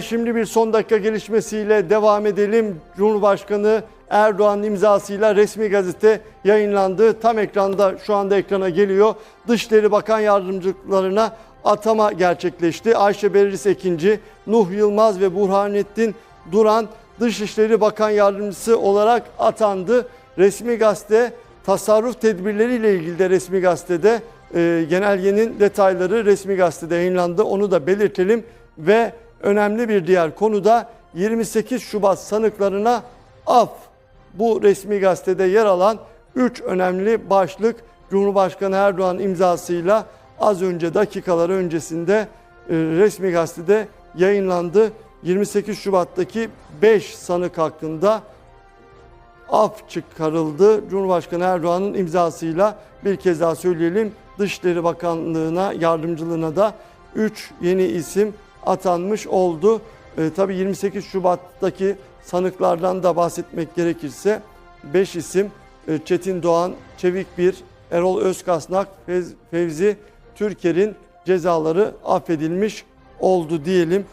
Şimdi bir son dakika gelişmesiyle devam edelim. Cumhurbaşkanı Erdoğan'ın imzasıyla resmi gazete yayınlandı. Tam ekranda şu anda ekrana geliyor. Dışişleri Bakan Yardımcılarına atama gerçekleşti. Ayşe Berris Ekinci, Nuh Yılmaz ve Burhanettin Duran Dışişleri Bakan Yardımcısı olarak atandı. Resmi gazete tasarruf tedbirleriyle ilgili de resmi gazetede e, genelgenin detayları resmi gazetede yayınlandı. Onu da belirtelim ve önemli bir diğer konu da 28 Şubat sanıklarına af. Bu resmi gazetede yer alan 3 önemli başlık Cumhurbaşkanı Erdoğan imzasıyla az önce dakikalar öncesinde e, resmi gazetede yayınlandı. 28 Şubat'taki 5 sanık hakkında af çıkarıldı. Cumhurbaşkanı Erdoğan'ın imzasıyla bir kez daha söyleyelim. Dışişleri Bakanlığı'na, yardımcılığına da 3 yeni isim atanmış oldu. E, tabii 28 Şubat'taki sanıklardan da bahsetmek gerekirse 5 isim e, Çetin Doğan, Çevik Bir, Erol Özkasnak, Fevzi Türker'in cezaları affedilmiş oldu diyelim.